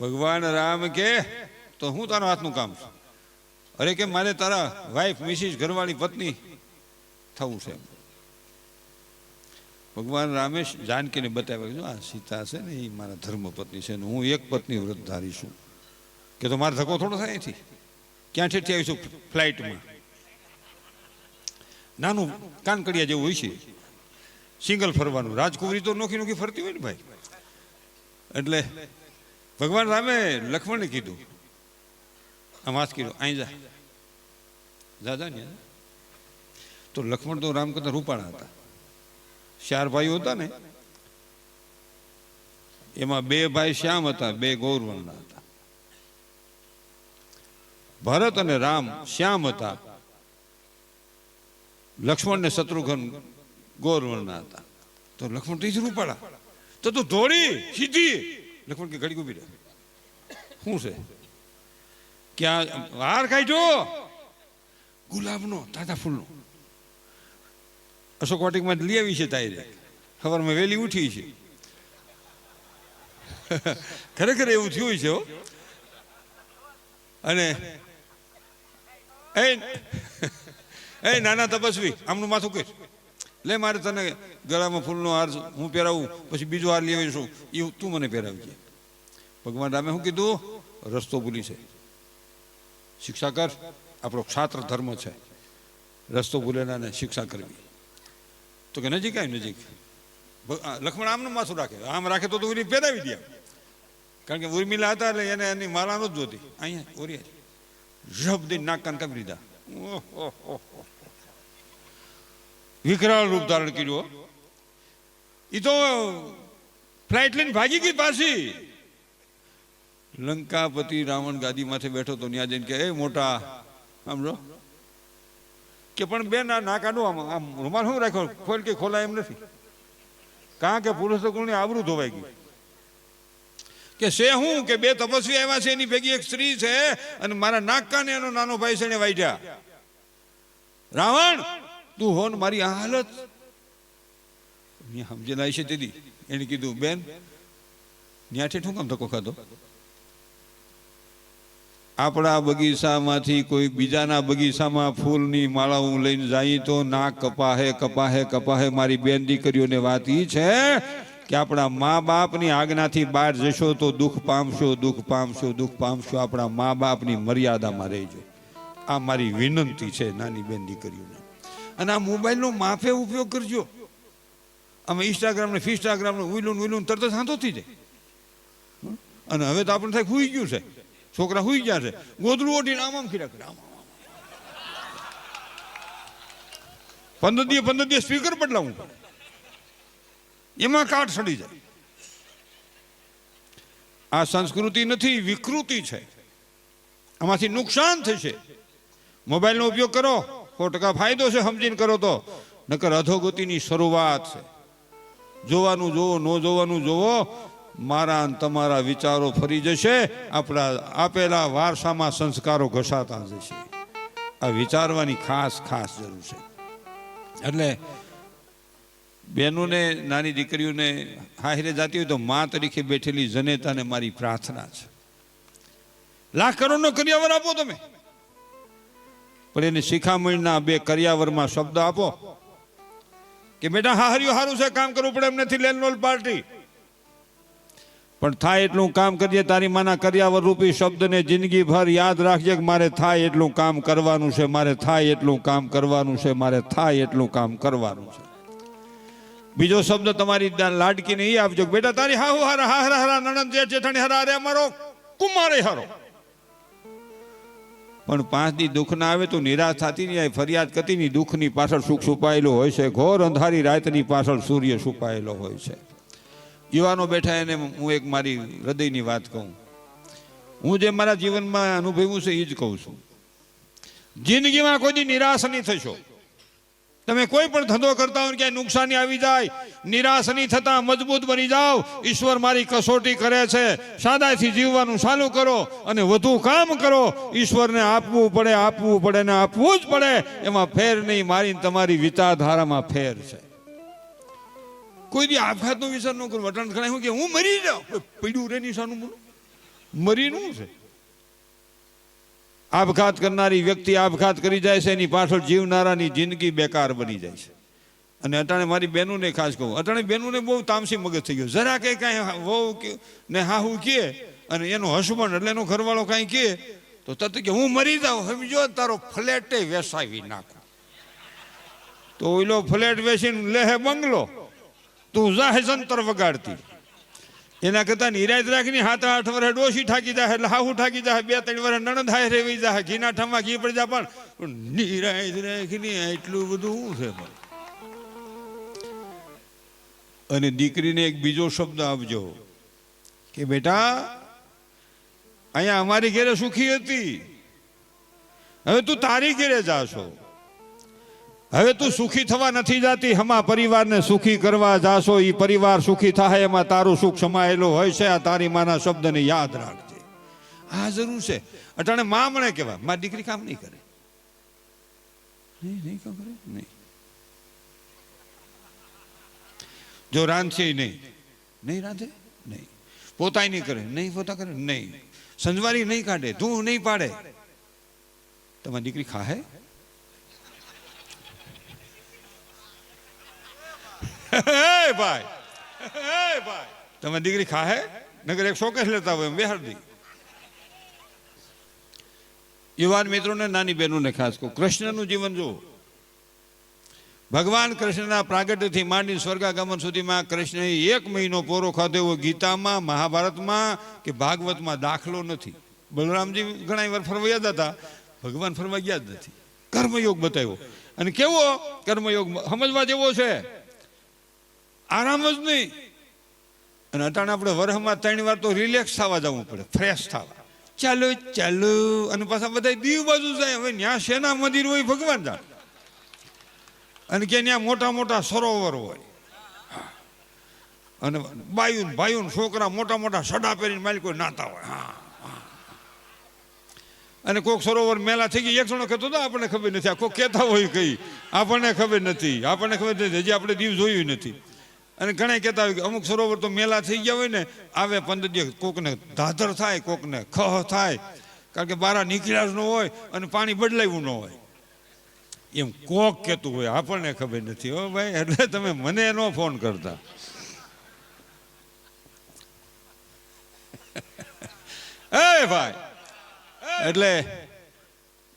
ભગવાન રામ કે, તો હું તારા હાથનું કામ છું. અરે કે મારે તારા વાઈફ મિસિસ ઘરવાળી પત્ની થવું છે. ભગવાન રામે જાનકીને બતાવ્યા કે આ સીતા છે ને, એ મારા ધર્મપત્ની છે ને, હું એક પત્ની વ્રત ધારી છું. કે તો મારે ધક્કો થોડો થાય અહીંથી. ક્યાંથી આવીશું ફ્લાઇટમાં નાનું કાનકડિયા જેવું હોય છે. સિંગલ ફરવાનું. રાજકુંવરી તો નોખી નોખી ફરતી હોય ને ભાઈ. એટલે ભગવાન રામે લક્ષ્મણને કીધું. હાથ કીધું, અહીં જા. જા ને? તો લક્ષ્મણ તો રામ કરતા રૂપાળા હતા. ચાર ભાઈઓ હતા ને, એમાં બે ભાઈ શ્યામ હતા, બે ગૌરવર્ણના હતા. ભરત અને રામ શ્યામ હતા. લક્ષ્મણ ને શત્રુઘ્ન ગૌરવર્ણના હતા. તો લક્ષ્મણ તો રૂપાળા. તો તું ધોળી, સીધી. લક્ષ્મણ કે ઘડી ઊભી રહે શું છે? ક્યાં હાર કાઢ્યો? ગુલાબનો, તાજા ફૂલનો. અશોક વાટિકમાં લઈ આવી છે તાઈ સવારમાં વહેલી ઉઠી છે. ખરેખર એવું થયું છે અને એ નાના તપસ્વી, આમનું માથું કે લે, મારે તને ગળામાં ફૂલનો હાર હું પહેરાવું, પછી બીજો હાર લઈ છું. એ તું મને પહેરાવજે. ભગવાન રામે શું કીધું? રસ્તો ભૂલી છે. શિક્ષા કર, આપણો ક્ષાત્ર ધર્મ છે. રસ્તો ભૂલેલાને શિક્ષા કરવી. તો કે નજીક આવી નજીક. લક્ષ્મણ આમનું માથું રાખે. આમ રાખે તો ઉરી પહેરાવી દે. કારણ કે ઉર્મિલા હતા એટલે એને એની માલા જ જોતી. અહીંયા ઓરિયા રબ દઈ નાક કાન કાપી દીધા ઓહો વિકરાળ રૂપ ધારણ કર્યું એ તો ફ્લાઇટ લઈને ભાગી ગઈ પાછી. લંકાપતિ રાવણ ગાદી માથે બેઠો તો ત્યાં જઈને કે, એ મોટા સમજો કે પણ બેન, આ ના કાઢો આમ આમ રૂમાલ શું રાખ્યો? ખોલ કે ખોલાય એમ નથી. કારણ કે પુરુષ ગુણની આબરૂ ધોવાઈ ગઈ. કે છે હું કે બે તપસ્વી આવ્યા છે, એની ભેગી એક સ્ત્રી છે, અને મારા નાક કાને એનો નાનો ભાઈ છે, એને વાઈઢ્યા. રાવણ તું હો ને મારી આ હાલત. મેં સમજેલા છે દીદી. એને કીધું, બેન ન્યાઠે શું કામ ધક્કો ખાધો? આપણા બગીચામાંથી કોઈ બીજાના બગીચામાં ફૂલની માળાઓ લઈને જાય તો ના કપાહે કપાહે કપાહે. મારી બેન દીકરીઓને વાત એ છે કે આપણા મા બાપની આજ્ઞાથી બહાર જશો તો દુઃખ પામશો દુઃખ પામશો દુઃખ પામશો. આપણા મા બાપની મર્યાદામાં રહેજો. આ મારી વિનંતી છે નાની બેન દીકરીઓને. અને આ મોબાઈલનો માફે ઉપયોગ કરજો. અમે ઇન્સ્ટાગ્રામને ફિસ્ટાગ્રામને ઉઈલું ઉઈલું તરત જ થઈ જાય. અને હવે તો આપણે થાય હુઈ ગયું છે. છોકરા હુઈ ગયા છે. ગોદડું ઓઢીને આમ આમ ખીરા કરે. આમ. પંદર દિવસ પંદર દિવસ સ્પીકર બદલાવું એમાં કાટ સડી જાય. આ સંસ્કૃતિ નથી, વિકૃતિ છે. આમાંથી નુકસાન થશે. મોબાઈલનો ઉપયોગ કરો. સો ટકા ફાયદો છે સમજીને કરો તો. નકર અધોગતિની શરૂઆત છે. જોવાનું જોવો, ન જોવાનું જોવો, મારા તમારા વિચારો ફરી જશે, આપણા આપેલા વારસામાં સંસ્કારો ઘસાતા જશે. આ વિચારવાની ખાસ ખાસ જરૂર છે. એટલે બહેનોને નાની દીકરીઓને હાહિરે જાતી હોય તો મા તરીકે બેઠેલી જનેતાને મારી પ્રાર્થના છે. લાખ કરોડનો કરિયાવર આપો તમે. પણ એની શિખામણના બે કરિયાવરમાં શબ્દ આપો. કે બેટા, હા, હર્યું સારું છે, કામ કરવું પડે, એમ નથી લેનલોલ પાર્ટી. પણ થાય એટલું કામ કરીએ, તારી માના કરિયાવર રૂપી શબ્દને જિંદગીભર યાદ રાખજે કે મારે થાય એટલું કામ કરવાનું છે, મારે થાય એટલું કામ કરવાનું છે, મારે થાય એટલું કામ કરવાનું છે. બીજો શબ્દ તમારી લાડકીને એ આપજો બેટા, તારી હાહુ, હારા, હા, હરા હરા, નણંદ જેઠ જેઠાણી હરા, અરે અમારો કુમારે હારો. પણ પાંચ દી દુઃખ ના આવે તો નિરાશ થતી નહીં ફરિયાદ કરતી નહીં દુઃખની પાછળ સુખ છુપાયેલો હોય છે. ઘોર અંધારી રાતની પાછળ સૂર્ય છુપાયેલો હોય છે. યુવાનો બેઠા એને હું એક મારી હૃદયની વાત કહું. હું જે મારા જીવનમાં અનુભવ્યું છે એ જ કહું છું. જિંદગીમાં કોઈ નિરાશ નહીં થશો. તમે કોઈ પણ ધંધો કરતા હોય ક્યાંય નુકસાની આવી જાય, નિરાશ નહીં થતા, મજબૂત બની જાઓ. ઈશ્વર મારી કસોટી કરે છે. સાદાથી જીવવાનું ચાલુ કરો અને વધુ કામ કરો. ઈશ્વરને આપવું પડે આપવું પડે ને આપવું જ પડે. એમાં ફેર નહીં, મારીને તમારી વિચારધારામાં ફેર છે. કોઈ દી આપઘાતનો વિચાર ન કરો. વટાણ ખણાય હું કે હું મરી જાઉં? પીડું રે નિશાનું મરીનું છે. આપઘાત કરનારી વ્યક્તિ આપઘાત કરી જાય છે, એની પાછળ જીવનારાની જિંદગી બેકાર બની જાય છે. અને અટાણે મારી બહેનોને ખાસ કહું, અટાણે બહેનોને બહુ તામસી મગજ થઈ ગયો. જરા કંઈ કાંઈ વહુ ને હાહુ કહે અને એનો હસબન્ડ એટલે એનો ઘરવાળો કાંઈ કહે તો તત કે હું મરી જાઉં, સમજો, તારો ફ્લેટે વેસાવી નાખું. તો ઓઈલો ફ્લેટ વેસીને લેહે બંગલો, તું જાહે જંતર વગાડતી. એના કરતા નિરાજ રાખીને હાથ આઠ વર્ષ ડોશી ઠાકી જાય એટલે હાહુ ઠાકી જાય બે ત્રણ વર્ષ નણંદ હાય રેવી જાય ઘીના ઠમા ઘી પડી જાય, પણ નિરાજ રાખીને એટલું બધું શું છે પણ? અને દીકરીને એક બીજો શબ્દ આપજો કે બેટા, અહીંયા અમારી ઘેરે સુખી હતી. હવે તું તારી ઘેરે જાશો. હવે તું સુખી થવા નથી જાતી, હમા પરિવારને સુખી કરવા જાશો એ પરિવાર સુખી થાય એમાં તારું સુખ સમાયેલું હોય છે, આ તારી માના શબ્દને યાદ રાખજે. આ જરૂર છે. અટાણે મા મને કહેવાય મારી દીકરી કામ નહીં કરે. નહીં નહીં કામ કરે? નહીં. જો રાંધશે નહીં. નહીં રાંધે? નહીં. પોતાય નહીં કરે? નહીં પોતા કરે? નહીં. સંજવારી નહીં કાઢે? તું નહીં પાડે? તમારી દીકરી ખાહે? હે ભાઈ. હે ભાઈ. તમે દીકરી ખાહે? નગર એક શોકેશ લેતા હોય બેહાડ. દી યુવાન મિત્રોને, નાની બહેનોને ખાસ કહું, કૃષ્ણનું જીવન જુઓ. ભગવાન કૃષ્ણના પ્રાગટ્યથી માંડી સ્વર્ગાગમન સુધીમાં કૃષ્ણએ એક મહિનો પોરો ખાધો એવો ગીતામાં, મહાભારતમાં કે ભાગવતમાં દાખલો નથી. બલરામજી ઘણા વાર ફરવા ગયા હતા. ભગવાન ફરવા ગયા જ નથી. કર્મયોગ બતાવ્યો. અને કેવો કર્મયોગ? સમજવા જેવો છે. આરામ જ નહીં. અને અટાણે આપણે વરહમાં ત્રણ વાર તો રિલેક્સ થવા જવું પડે ફ્રેશ થવા. ચાલો ચાલો. અને પાછા બધા દીવ બાજુ જાય. હવે ત્યાં શેના મંદિર હોય ભગવાન જાણે? અને કે ત્યાં મોટા મોટા સરોવર હોય. અને બાયુ ને ભાઈઓ છોકરા મોટા મોટા સડા પહેરીને માલિકો નાતા હોય. હા. અને કોક સરોવર મેલા થઈ ગઈ. એક જણો કહેતો હતો, આપણને ખબર નથી. આ કોક કહેતા હોય કઈ, આપણને ખબર નથી, આપણને ખબર નથી. હજી આપણે દીવ જોયું નથી. અને ઘણા કહેતા હોય કે અમુક સરોવર તો મેલા થઈ ગયા હોય ને, આવે પંદર દિવસ કોકને ધાધર થાય, કોકને ખહ થાય. કારણ કે બારા નીકળ્યા જ ન હોય અને પાણી બદલાયું ન હોય. એમ કોક કહેતું હોય, આપણને ખબર નથી. હો ભાઈ, એટલે તમે મને ન ફોન કરતા. એ ભાઈ, એટલે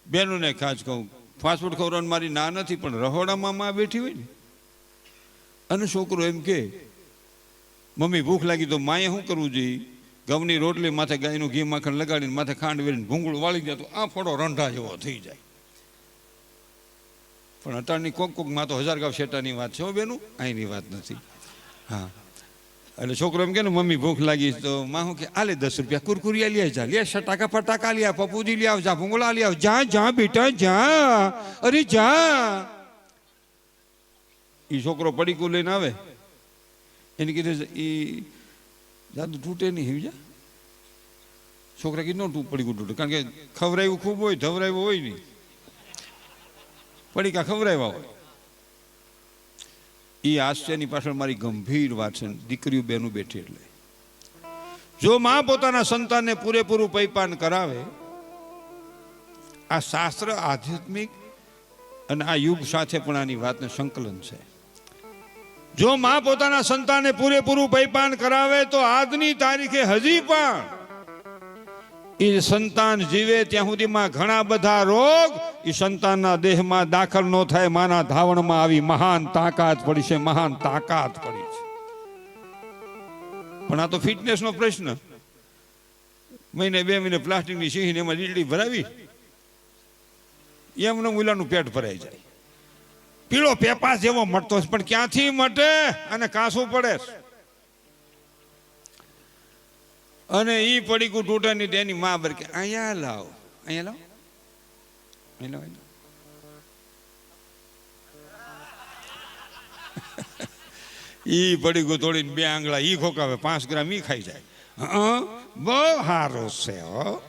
બેનુને ખાસ કહું ફાસ્ટફૂડ ખવડાવવાની મારી ના નથી, પણ રહોડામાં માં બેઠી હોય ને અને છોકરો એમ કે, મમ્મી, ભૂખ લાગી તો માએ શું કરવું જોઈએ ઘઉંની રોટલી માથે ગાયનું ઘી માખણ લગાડીને માથે ખાંડ વેરીને ભૂંગળું વાળી જાય તો આ ફોડો રંઢા જેવો થઈ જાય. પણ અટાણની કોક કોકમાં તો હજાર ગાવ શેટાની વાત છે હો બેનું અહીંની વાત નથી. હા. એટલે છોકરો એમ કે ને, મમ્મી, ભૂખ લાગી તો માં હું કે આલે દસ રૂપિયા કુરકુરિયા લે જા લે ટાકા ફટાકા લે પપુજી લે આવ જા ભૂંગળા લે આવ, જા જા બેટા, જા, અરે જા. એ છોકરો પડીકું લઈને આવે. એને કીધું એ જાદુ તૂટે નહીં હિવજા છોકરા કીધું તું પડીકું તૂટે. કારણ કે ખવરાયું ખૂબ હોય ધવરાયું હોય નહીં. પડીકા ખવરાવ્યા હોય. એ હાસ્યની પાછળ મારી ગંભીર વાત છે. દીકરીઓ બેનું બેઠી એટલે. જો મા પોતાના સંતાનને પૂરેપૂરું પૈપાન કરાવે, આ શાસ્ત્ર આધ્યાત્મિક અને આ યુગ સાથે પણ આની વાતને સંકલન છે. જો માં પોતાના સંતાને પૂરેપૂરું પૈપાન કરાવે તો આજની તારીખે હજી પણ એ સંતાન જીવે ત્યાં સુધીમાં ઘણા બધા રોગ એ સંતાનના દેહમાં દાખલ ન થાય, માના ધાવણમાં આવી મહાન તાકાત પડી છે, મહાન તાકાત પડી છે. પણ આ તો ફિટનેસનો પ્રશ્ન. મહિને બે મહિને પ્લાસ્ટિકની સિંહને એમાં લીલડી ભરાવી, એમને મુલાનું પેટ ભરાઈ જાય. પીળો પેપાસ જેવો મળતો પણ ક્યાંથી મટે અને કાસું પડે. અને ઈ પડીકું તૂટે નહીં તેની માં બર કે, અહીંયા લાવ અહીંયા લાવ. અહીં પડી ગયું પડીકું તોડીને બે આંગળા ઈ ખોકાવે, પાંચ ગ્રામ ઈ ખાઈ જાય. બહુ સારો છે હો.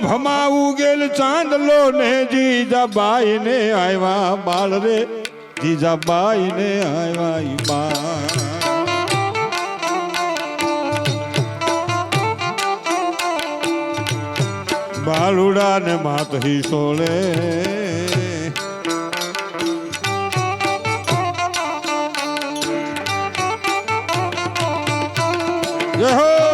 આભમાં ઉગેલ ચાંદલો ને જીજાબાઈ ને આવ્યા બાળ રે. જીજાબાઈ ને આવ્યા બા બાલુડા ને માત સોળે. જય હો.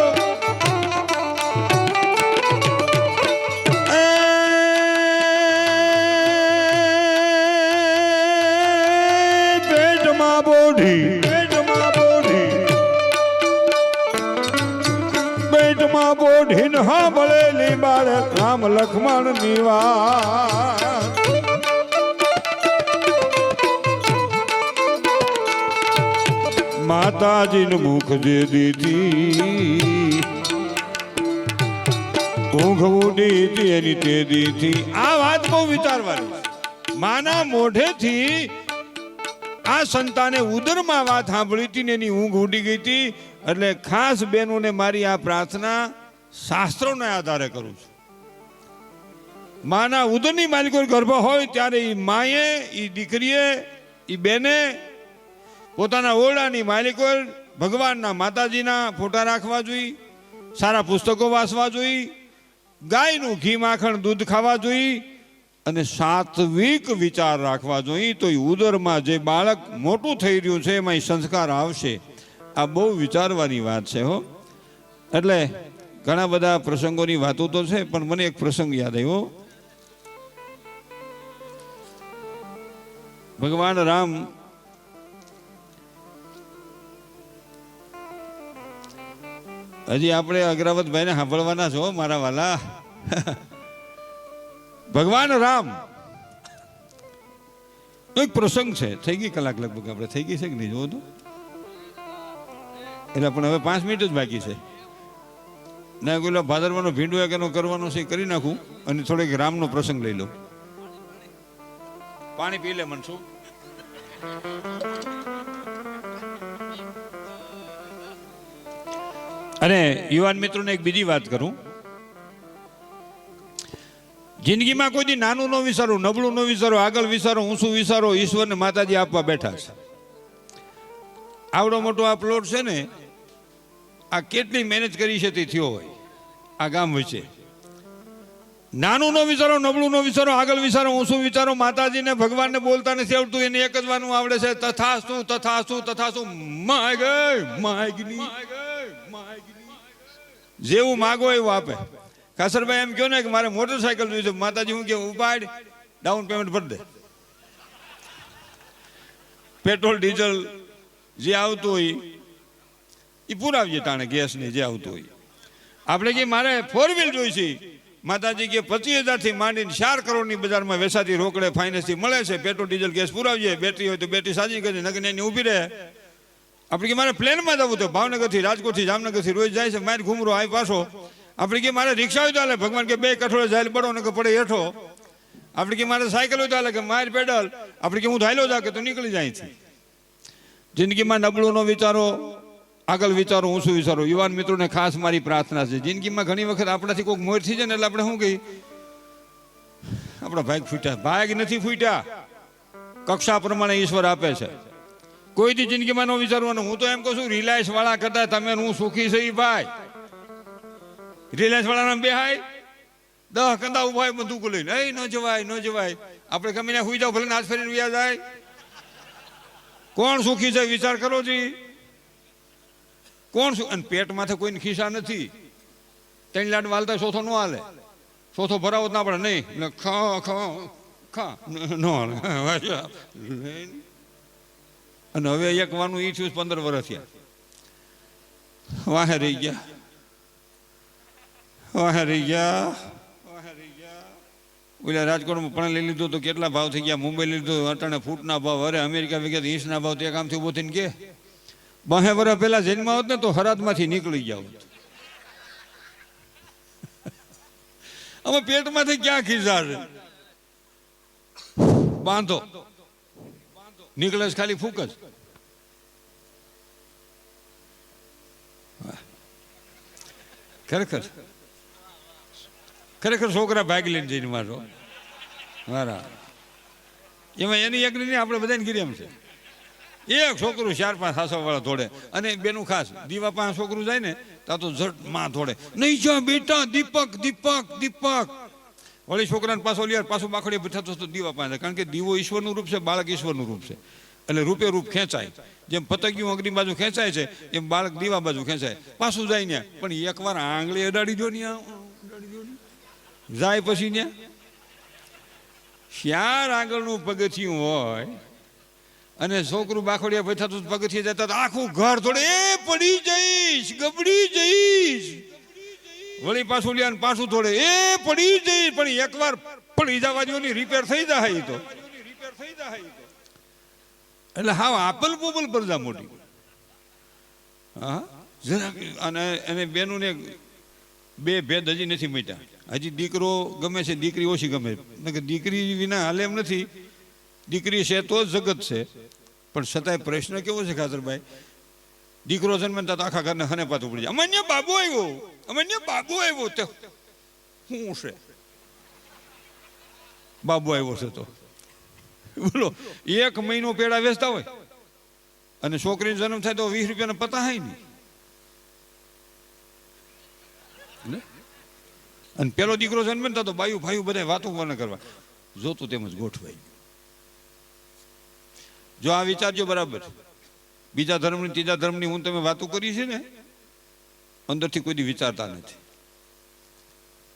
રામ નિવા માતાજીનું મુખ જે દીધી ઊંઘ ઉડી હતી એની તે દીધી. આ વાત બહુ વિચારવાની માના મોઢેથી આ સંતાને ઉદરમાં વાત સાંભળી હતી ને એની ઊંઘ ઉડી ગઈ હતી. એટલે ખાસ બહેનોને મારી આ પ્રાર્થના શાસ્ત્રોના આધારે કરું છું. માના ઉદરની માલિકો ગર્ભ હોય, ત્યારે એ માએ એ દીકરીએ એ બેને પોતાના ઓરડાની માલિકો ભગવાનના માતાજીના ફોટા રાખવા જોઈએ સારા પુસ્તકો વાંચવા જોઈએ ગાયનું ઘી માખણ દૂધ ખાવા જોઈએ અને સાત્વિક વિચાર રાખવા જોઈએ તો એ ઉદરમાં જે બાળક મોટું થઈ રહ્યું છે, એમાં એ સંસ્કાર આવશે. આ બહુ વિચારવાની વાત છે, હો. એટલે ઘણા બધા પ્રસંગોની વાતો તો છે, પણ મને એક પ્રસંગ યાદ આવ્યો. ભગવાન રામ. હજી આપણે અગ્રાવતભાઈને સાંભળવાના છો, મારા વાલા. ભગવાન રામ. એક પ્રસંગ છે, થઈ ગઈ કલાક લગભગ આપણે, થઈ ગઈ છે કે નહીં, જોવો તો. એટલે પણ હવે પાંચ મિનિટ જ બાકી છે. ના કોઈ ભાદરવાનો ભીંડો એક એનો કરવાનો છે કરી નાખું અને થોડીક રામનો પ્રસંગ લઈ લો. પાણી પી લે મનસુખ અને યુવાન મિત્રોને એક બીજી વાત કરું. જિંદગીમાં કોઈ નાનું ન વિચારો, નબળું ન વિચારો, આગળ વિચારો, ઊંચું વિચારો, ઈશ્વરને માતાજી આપવા બેઠા છે. આવડો મોટો આ પ્લોટ છે ને, આ કેટલી મહેનત કરી છે તે થયો હોય, આ ગામ વચ્ચે. નાનું નો વિચારો, નબળું નો વિચારો, આગળ વિચારો, ઊંચું વિચારો, માતાજીને ભગવાનને બોલતા નથી આવડતું એને એક જ વાનું આવડે છે, તથા શું તથા શું તથા શું? માય ગઈ માગની જેવું માગો એવું આપે. કાસરભાઈ એમ કહો ને કે મારે મોટરસાયકલ છે માતાજી હું કે ઉપાડ, ડાઉન પેમેન્ટ ભરી દે. પેટ્રોલ, ડીઝલ જે આવતું હોય એ પુરાવીએ તાણે ગેસ ને જે આવતું હોય. આપણે કે, મારે ફોર વ્હીલ જોઈ છે માતાજી કે પચીસ હજારથી માંડીને ચાર કરોડની બજારમાં વેસાતી રોકડે ફાઇનાન્સથી મળે છે. પેટ્રોલ, ડીઝલ, ગેસ પુરાવીએ બેટરી હોય તો બેટરી સાજી કરી નગર એની ઊભી રહે. આપણે કે મારે પ્લેનમાં જવું તો ભાવનગરથી રાજકોટથી જામનગરથી રોજ જાય છે મારે ઘૂમરો આવી પાછો. આપણે કે મારે રિક્ષા હોય તો હાલે, ભગવાન કે બે કઠોળે જાય પડો ને કે પડે હેઠો. આપણે કે મારે સાયકલ હોય તો હાલે, કે માર પેડલ. આપણે કે હું ધાયલો જા કે તો નીકળી જાય છે. જિંદગીમાં નબળું નો વિચારો આગળ વિચારો, હું શું વિચારો? યુવાન મિત્રોને ખાસ મારી પ્રાર્થના છે. જિંદગીમાં ઘણી વખત આપણાથી કોઈક મોર થઈ જાય ને એટલે આપણે શું કહી આપણા ભાગ ફૂટ્યા. ભાગ નથી ફૂટ્યા. કક્ષા પ્રમાણે ઈશ્વર આપે છે. કોઈ દી જિંદગીમાં ન વિચારવાનું? હું તો એમ કહું છું, રિલાયન્સ વાળા કરતા તમે હું સુખી છે ભાઈ. રિલાયન્સ વાળાના બે હાય દહ કંદા ઊભા બંદૂક લઈને એ, ન જવાય ન જવાય. આપણે ગમીને સુઈ જાવ ભલે નાચ ફરીને વ્યા જાય. કોણ સુખી છે? વિચાર કરો જી. કોણ શું? અને પેટમાંથી કોઈને ખિસ્સા નથી. ત્રણ લાડ વાલતા ચોથો ન હાલે. ચોથો ભરાવો ના પડે. નહીં. ખા ખા ખા, ન હાલે. અને હવે એક વાનું ઈ થયું પંદર વર્ષ થયા. વાહે રહી ગયા. વાહે રહી ગયા. ઓલા રાજકોટમાં પણ લઈ લીધું તો કેટલા ભાવ થઈ ગયા? મુંબઈ લીધું, અટાણે ફૂટના ભાવ, અરે અમેરિકા વગેરે ઇંચના ભાવ તે કામથી ઊભો થઈને કે. બાહે વર્ષ પહેલા જન્મ હોત ને તો હરાતમાંથી નીકળી જાવ. અમે પેટમાંથી ક્યાં ખીસા બાંધો. નીકળે ખાલી ફૂક જ. ખરેખર. ખરેખર છોકરા ભાગ લઈને જઈને મારો. મારા. એમાં એની એક આપણે બધાને ગીરી એમ છે. એક છોકરું ચાર પાંચ સાસો વાળા ધોડે અને બેનું ખાસ. દીવા પાંચ છોકરું જાય ને, ત્યાં તો ઝટમાં ધોડે નહીં જો બેટા, દીપક દીપક દીપક. વળી છોકરાને પાછો લિયાર પાછું બાખડીએ બેઠા તો દીવા પાંચ કારણ કે દીવો ઈશ્વરનું રૂપ છે, બાળક ઈશ્વરનું રૂપ છે. એટલે રૂપે રૂપ ખેંચાય. જેમ પતંગિયું અગ્નિ બાજુ ખેંચાય છે, એમ બાળક દીવા બાજુ ખેંચાય. પાછું જાય ને પણ એકવાર આંગળી અડાડી દો ને. જાય પછી ને શ્યાર આગળનું પગથિયું હોય અને છોકરું બાખોડિયા બેઠાતું પગથિયે જતા આખું ઘર થોડે, એ, પડી જઈશ, ગબડી જઈશ. વળી પાછું લ્યા પાછું થોડે, એ, પડી જઈશ. પણ એકવાર પડી જવા દો રિપેર થઈ જાય તો. એટલે હા આપલ પોપલ પરજા મોટી. હા? જરાક અને એને બેનું ને બે ભેદ હજી નથી મીટ્યા. હજી દીકરો ગમે છે, દીકરી ઓછી ગમે. દીકરી વિના હાલે એમ નથી. દીકરી છે તો જ જગત છે. પણ છતાંય પ્રશ્ન કેવો છે ખાતરભાઈ? દીકરો જન્મે તો આખા ઘરને હને પાતું પડી જાય. અમાન્ય બાબુ આવ્યો. અમાન્ય બાબુ આવ્યો. તે શું છે? બાબુ આવ્યો છે તો. બોલો, એક મહિનો પેડા વેચતા હોય અને છોકરીનો જન્મ થાય તો વીસ રૂપિયાના પતા હોય ને? અને પેલો દીકરો જન્મે ને તો બાયું ભાઈ બધા વાતો કોને કરવા. જોતું તેમજ ગોઠવાઈ ગયું જો આ વિચારજો બરાબર. બીજા ધર્મની, ત્રીજા ધર્મની હું તમે વાતો કરી છે ને, અંદરથી કોઈ વિચારતા નથી.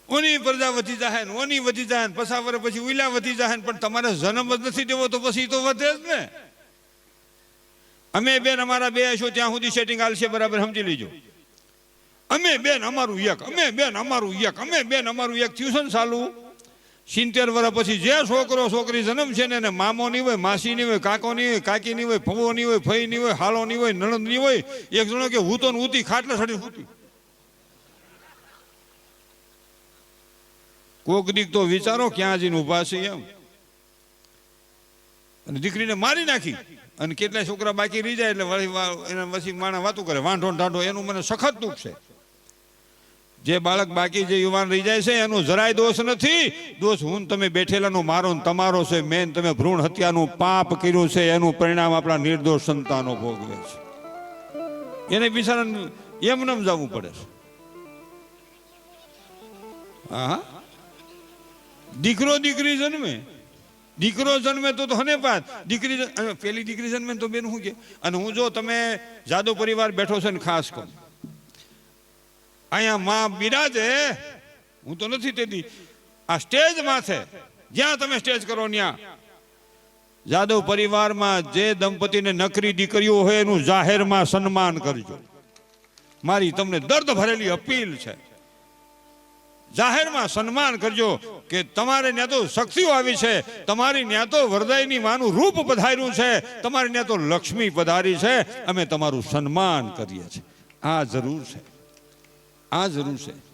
ઓની પ્રજા વધી જાય ઓની વધી જાય ને પસા વર્ષ પછી ઉલા વધી જાય પણ તમારે જન્મ જ નથી દેવો તો પછી તો વધે જ ને. અમે બેન અમારા બે છો ત્યાં સુધી સેટિંગ હાલશે બરાબર, સમજી લીજો. અમે બેન અમારું એક, અમે બેન અમારું એક, અમે બેન અમારું એક થયું છે સાલું? સિત્તેર વર્ષ પછી જે છોકરો છોકરી જન્મ છે ને એને મામો નહીં હોય, માસી નહીં હોય, કાકો નહીં હોય, કાકી નહીં હોય ફવો નહીં હોય ફઈ નહીં હોય, હાલો નહીં હોય, નણંદ નહીં હોય, એક જણો કે હું તો ઉતી ખાટલે સડી હુતી કોક દીક તો વિચારો ક્યાં જઈને ઊભા છે એમ. અને દીકરીને મારી નાખી. અને કેટલાય છોકરા બાકી રહી જાય એટલે એના પછી માણા વાતું કરે, વાંઢો ઢાંઢો, એનું મને સખત દુઃખ છે. જે બાળક બાકી જે યુવાન રહી જાય છે, એનું જરાય દોષ નથી. દોષ હું તમે બેઠેલાનો, મારો ને તમારો છે. મેન તમે ભ્રૂણ હત્યાનું પાપ કર્યું છે, એનું પરિણામ આપણા નિર્દોષ સંતાનો ભોગવે છે. એને બિચારાને એમ નમ જવું પડે છે. હા દીકરો દીકરી જન્મે. દીકરો જન્મે તો હને પાત દીકરી પેલી દીકરી જન્મે તો બેન શું કે? અને હું જો તમે જાદુ પરિવાર બેઠો છે ને ખાસ કહું. અહીંયા માં બિરાજે હું તો નથી તેથી આ સ્ટેજ છે. જ્યાં તમે સ્ટેજ કરો ત્યાં. જાદવ પરિવારમાં જે દંપતીને નકરી દીકરીઓ હોય એનું જાહેરમાં સન્માન કરજો. મારી તમને દર્દ ભરેલી અપીલ છે. જાહેરમાં સન્માન કરજો કે તમારે ત્યાં તો શક્તિઓ આવી છે. તમારી ત્યાં તો વરદાયની માનું રૂપ પધાર્યું છે. તમારે ત્યાં તો લક્ષ્મી પધારી છે. અમે તમારું સન્માન કરીએ છીએ. આ જરૂર છે. આ જરૂર છે.